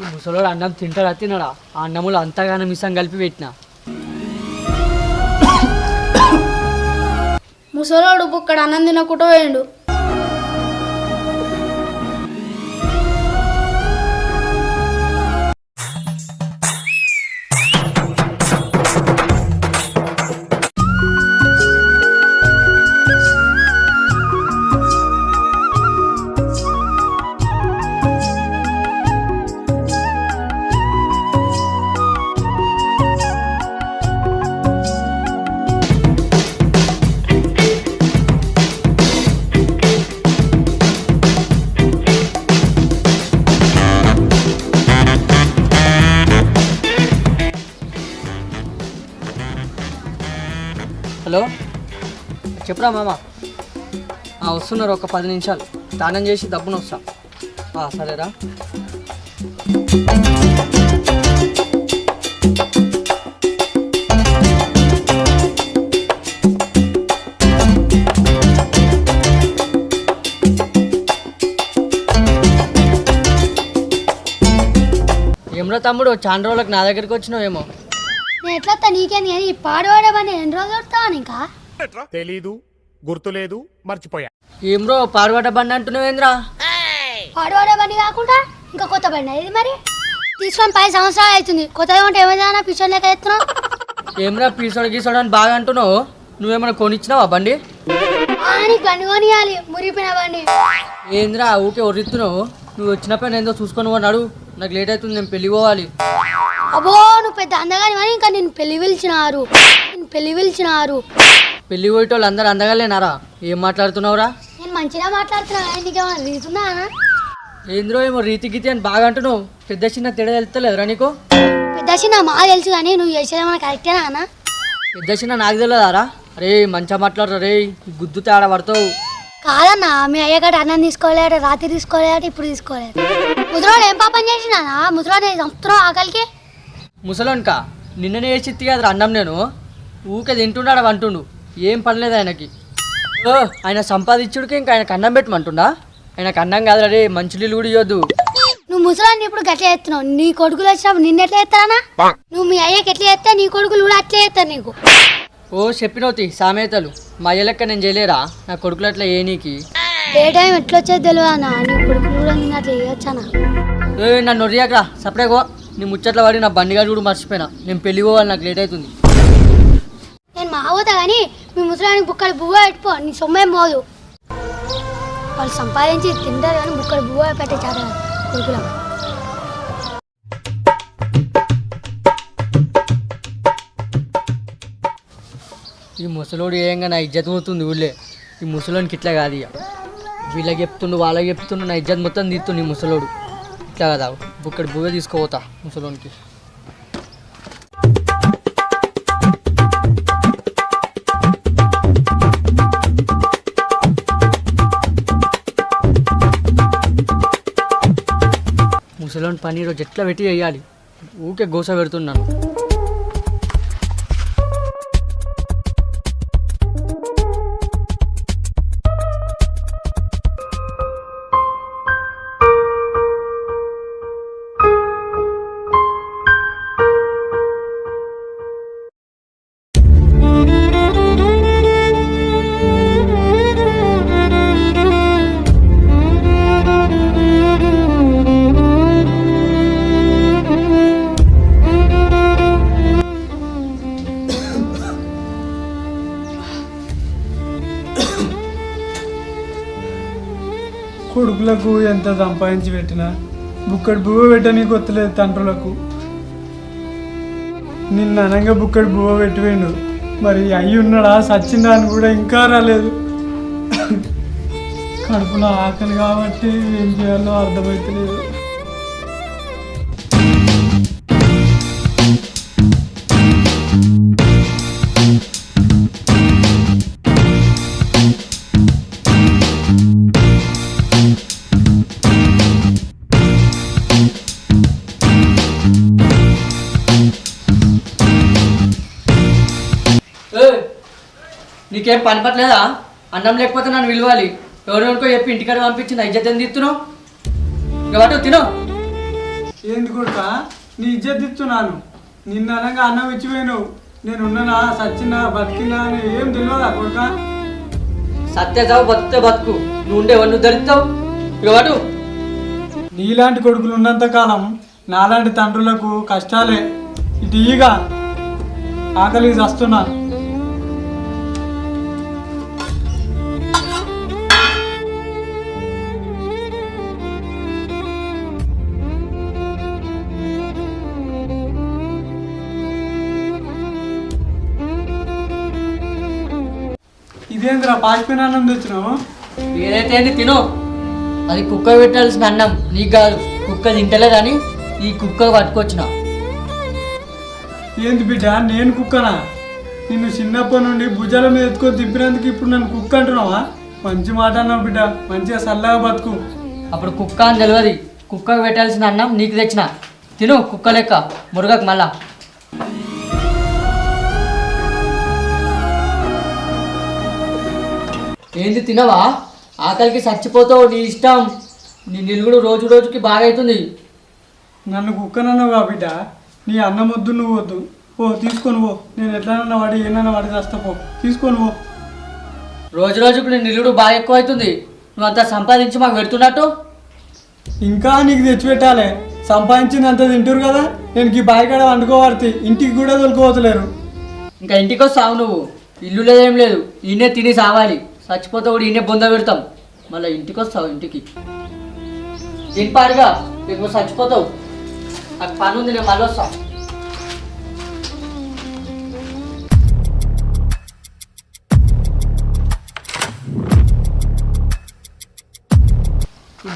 ఈ ముసలోడు అన్నం తింటాడా తినడా? ఆ అన్నములు అంతగానం మిసం కలిపి పెట్టిన. ముసలోడు బుక్కడ అన్నం తినకుండా పోయిండు. చెప్పురా మామ. వస్తున్నారు ఒక పది నిమిషాలు. దానం చేసి డబ్బును వస్తా. సరేరా. ఏమ్రా తమ్ముడు చాలా రోజులకు నా దగ్గరికి వచ్చినావేమో? నేను ఎట్లా వస్తా నీకేంది? కానీ పాడవాడమని ఎన్ని రోజులు వస్తావా ఇంకా? తెలీదు గుర్తులేదు మర్చిపోయా. ఏమ్రో పాడుబడ్డ బండి అంటున్నావేంద్రా? పాడవాడే బండి కాకుండా ఇంకా కొత్త బండి ఇది మరి? తీసుకొని పది సంవత్సరాలు అవుతుంది. కొత్తగా ఉంటే ఏమైనా పిచ్చర్ లెక్క ఎత్తున్నావు ఏమ్రా పీసోడు గీసోడు అని బాగా అంటున్నావు? నువ్వేమైనా కొనిచ్చినావా బండి? బండి కొనియాలి మురిగిపోయిన బండి. ఏంద్రా ఊకే ఒర్రిస్తున్నావు నువ్వు వచ్చిన పని ఏందో చూసుకొని పోన్నాడు నాకు లేట్ అవుతుంది నేను పెళ్ళి పోవాలి. అబ్బో నువ్వు పెద్ద అందగాని ఇంకా నేను పెళ్ళి పిలిచినారు. నేను పెళ్ళి పిలిచినారు. పెళ్ళి పోయేటోళ్ళు అందరు అందగలేనారా ఏం మాట్లాడుతున్నావురా? నేను మంచిగా మాట్లాడుతున్నా కానీ నీకేమైనా రీతుందా ఏంద్రో ఏమో రీతి గీతి అని బాగా అంటున్నావు. పెద్ద చిన్న తేడా తెలుస్తలేదురా నీకు? పెద్ద చిన్న మా తెలుసు కానీ నువ్వు చేసేదేమన్నా కరెక్టేనా అన్న పెద్ద చిన్న నాకు తెలియదారా? అరే మంచిగా మాట్లాడరా రే గుద్దు తేడా పడతావు. కాదన్నా మీ అయ్యగాడు అన్నం తీసుకోలేడు రాత్రి తీసుకోలేడు ఇప్పుడు తీసుకోలేదు. ముద్రలో ఏం పాపం చేసినా నేను చంపుతున్నావు ఆకలికి? ముసలోన్కా? నిన్ననే వేసి కదరా అన్నం నేను? ఊకే తింటున్నాడు అంటుండు ఏం పనిలేదు ఆయనకి. ఓ ఆయన సంపాదించుడికి ఇంకా ఆయనకు అన్నం పెట్టమంటుండా? ఆయనకు అన్నం కాదురా రే మంచి నీళ్ళు కూడా ఇవ్వద్దు నువ్వు ముసలాన్ని ఇప్పుడు గట్ల చేస్తున్నావు? నీ కొడుకులు వచ్చినప్పుడు నిన్ను ఎట్లా చేస్తానా నువ్వు మీ అయ్యకి ఎట్లా చేస్తే నీ కొడుకులు కూడా అట్లే చేస్తారు నీకు. ఓ చెప్పినవుతి సామెతలు. మా అయ్య లెక్క నేను చేయలేరా? నా కొడుకులు అట్లా ఏ నీకి? ఏ టైం ఎట్లా వచ్చేది తెలియదు అన్న? నీ కొడుకులు కూడా నేను అట్లా చేయొచ్చానా ఏ నన్ను నొరియాకరా సపరేగో నీ ముచ్చట్ల పడి నా బండిగాడు కూడా మర్చిపోయినా. నేను పెళ్ళి పోవాలి నాకు లేట్ అవుతుంది. నేను కానీ మీ ముసలానికి బుక్కలు బువ్వ పెట్టుకో నీ సొమ్మేం పోదు వాళ్ళు సంపాదించి తింటారు కానీ బుక్కలు బువ్వ పెట్టే చాట కొడుకులకు ఈ ముసలోడు ఏంగా నా ఇజ్జత్ పోతుంది ఊళ్ళే. ఈ ముసలోనికి ఇట్లా కాదు ఇక. వీళ్ళకి చెప్తుండు వాళ్ళకి చెప్తుండు నా ఇజ్జత్ మొత్తం తీస్తుండు ఈ ముసలోడు. ఇట్లా కదా? ఇక్కడ బువ్వ తీసుకోపోతా ముసలోనికి. ముసలోని పని ఈరోజు ఎట్లా పెట్టి వేయాలి ఊకే గోస పెడుతున్నాను. కొడుకులకు ఎంత సంపాదించి పెట్టినా బుక్కడి బువ్వ పెట్టనీకి వస్తలేదు తండ్రులకు. నిన్న అనగా బుక్కడి బువ్వ పెట్టిపోయిండు. మరి అయ్యి ఉన్నాడా సచ్చిందా అని కూడా ఇంకా రాలేదు. కడుపులో ఆకలి కాబట్టి ఏం చేయాలో అర్థమవుతలేదు నీకేం పని పట్టలేదా? అన్నం లేకపోతే నన్ను విలువాలి. ఎవరెవరికో చెప్పి ఇంటికాడ పంపించి నా ఇజ్జత్ ఎందుకు తిస్తున్నావు ఇక వాటు తిను. ఏంది కొడుక? నీ ఇజ్జత్ ఇస్తున్నాను. నిన్న అనగా అన్నం ఇచ్చిపోయినావు నేను ఉన్నానా సచ్చినా? బతికినా? అని ఏం తెలియదా కొడుక? సత్యజావు బతుకుతే బతుకు. నువ్వు ఉండే నువ్వు ధరిస్తావు ఇక వాడు నీలాంటి కొడుకులు ఉన్నంత కాలం నాలాంటి తండ్రులకు కష్టాలే. ఇటు ఈగా. ఆకలి చస్తున్నా. ఇదేంద్రా పాచిపోయిన అన్నం తెచ్చినావు? ఏదైతే ఏంది తిను. అది కుక్క పెట్టాల్సిన అన్నం నీకు కాదు. కుక్క తింటలేదని ఈ కుక్క పట్టుకొచ్చిన. ఏంది బిడ్డ నేను కుక్కనా? నిన్ను చిన్నప్పటి నుండి భుజాల మీద ఎత్తుకొని తిప్పినందుకు ఇప్పుడు నన్ను కుక్క అంటున్నావా? మంచి మాట అన్నావు బిడ్డ. మంచిగా చల్లగా బతుకు. అప్పుడు కుక్క అని తెలియదు కుక్కకు పెట్టాల్సిన అన్నం నీకు తెచ్చిన. తిను కుక్క లెక్క మురగకు మళ్ళా. ఏంది తినవా? ఆకలికి చచ్చిపోతావు నీ ఇష్టం. నీ నిలుగుడు రోజు రోజుకి బాగా అవుతుంది నన్ను కుక్కనన్నావుగా బిడ్డ? నీ అన్నం వద్దు నువ్వు వద్దు. ఓ తీసుకొని పో. నేను ఎట్లనన్నా వాడి ఏనన్నా వాడి చేస్తా పో. తీసుకొని పో. రోజు రోజుకు నీ నిలుగుడు బాగా ఎక్కువ అవుతుంది నువ్వు అంతా సంపాదించి మాకు పెడుతున్నట్టు? ఇంకా నీకు తెచ్చిపెట్టాలి. సంపాదించినంత తింటారు కదా. నేను ఈ బాయికాడ వండుకోవాడితే ఇంటికి కూడా తొలుకోవతలేరు ఇంకా ఇంటికి వస్తావు నువ్వు. ఇల్లు లేదేం లేదు. ఈయనే తిని సావాలి. చచ్చిపోతే కూడా ఈయనే బొంద పెడతాం. మళ్ళీ ఇంటికి వస్తావు ఇంటికి. తిని పాడుగా చచ్చిపోతావు. నాకు పని ఉంది నేను మళ్ళీ వస్తా.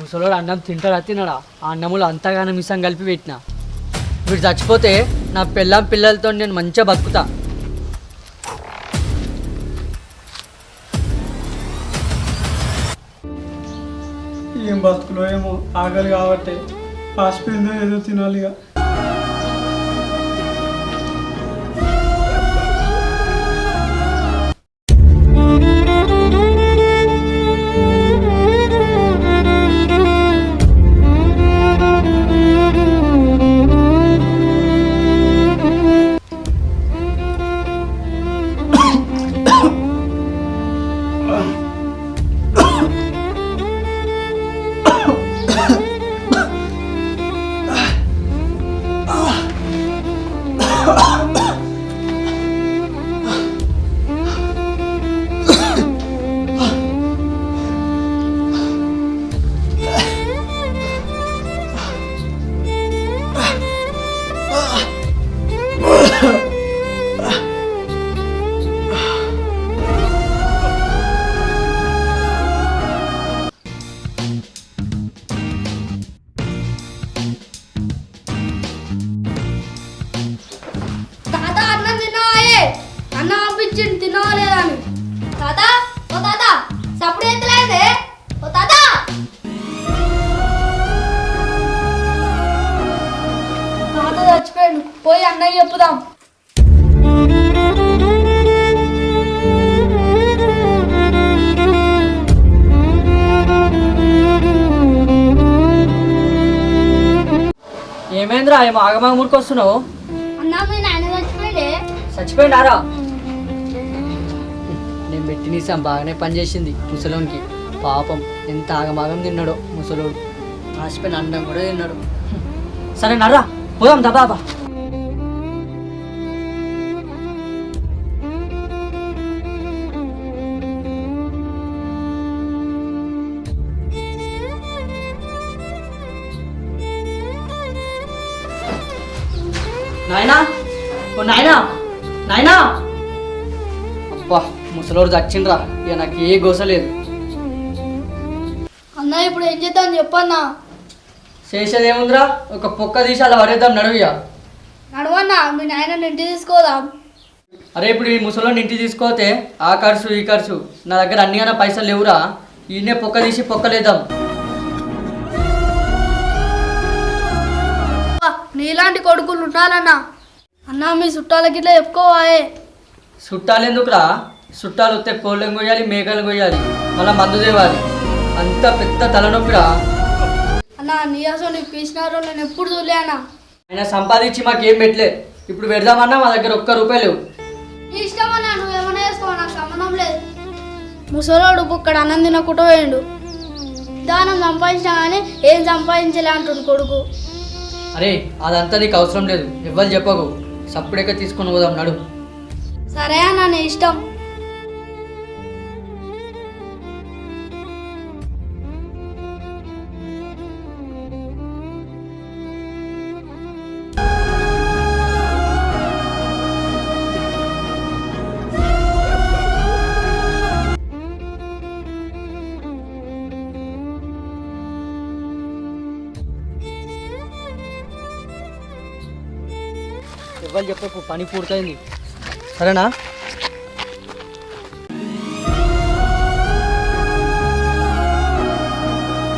ముసలోడు అన్నం తింటాడా తినడా? ఆ అన్నములు అంతగానో మిసం కలిపి పెట్టిన. వీడు చచ్చిపోతే నా పిల్లం పిల్లలతో నేను మంచిగా బతుకుతా. ఏం బతుకులో ఏమో ఆకలి కాబట్టి పాసిపోయిందో ఏదో తినాలిగా. చెప్పుదాం ఏమైందిరా? ఏమో ఆగమాగ మురికొస్తున్నావు అన్న మీ నాయన చచ్చిపోయాడే. చచ్చిపోయిండారా? నేను పెట్టి నీసాం బాగానే పనిచేసింది ముసలోనికి. పాపం ఎంత ఆగమాగం తిన్నాడో ముసలోడు. ఆసిపోయిన అన్నం కూడా తిన్నాడు. సరే నర్రా పోదాం దబాబా నాయనా? ఓ నాయనా? నాయనా? అబ్బా ముసలోడు చచ్చిండ్రా. ఇక నాకు ఏ గోస లేదు. అన్న ఇప్పుడు ఏం చేద్దాం చెప్పన్నా? చేసేది ఏముందిరా ఒక పొక్క తీసి అలా పడేద్దాం నడువియా నడవన్నా మీ నాయన ఇంటి తీసుకోదాం అరే ఇప్పుడు ఈ ముసలోని ఇంటికి తీసుకోతే ఆ ఖర్చు ఈ ఖర్చు. నా దగ్గర అన్ని అన్న పైసలు లేవురా. ఈయనే పొక్క తీసి పొక్కలేద్దాం. నీలాంటి కొడుకులు ఉండాలన్నా. అన్న మీ చుట్టాలకి ఇట్లా చెప్పుకోవాయే. చుట్టాలు ఎందుకురా చుట్టాలు వస్తే కోళ్ళని కొయ్యాలి మేకలు కొయ్యాలి మళ్ళీ మందు తేవాలి. అంత పెద్ద తలనొప్పిరా? అన్న నీయాసో నీకు పీసినారో నేను ఎప్పుడు చూలే అన్న. ఆయన సంపాదించి మాకేం పెట్టలే. ఇప్పుడు పెడదామన్నా మా దగ్గర ఒక్క రూపాయి లేవు. నీ ఇష్టం అన్న నువ్వేమైనా చేసుకో నాకు సంబంధం లేదు. ముసలోడు ఇక్కడ అన్నం తినకుండా పోయిండు. దానం సంపాదించినా కానీ ఏం సంపాదించలే అంటుండు కొడుకు. అరే అదంతా నీకు అవసరం లేదు. ఇవ్వాలి చెప్పకు. సప్పుడేక తీసుకొని పోదాం నడు. సరే అన్న నీ ఇష్టం. ఇవ్వాలి చెప్పకు పని పూర్తయింది. సరేనా?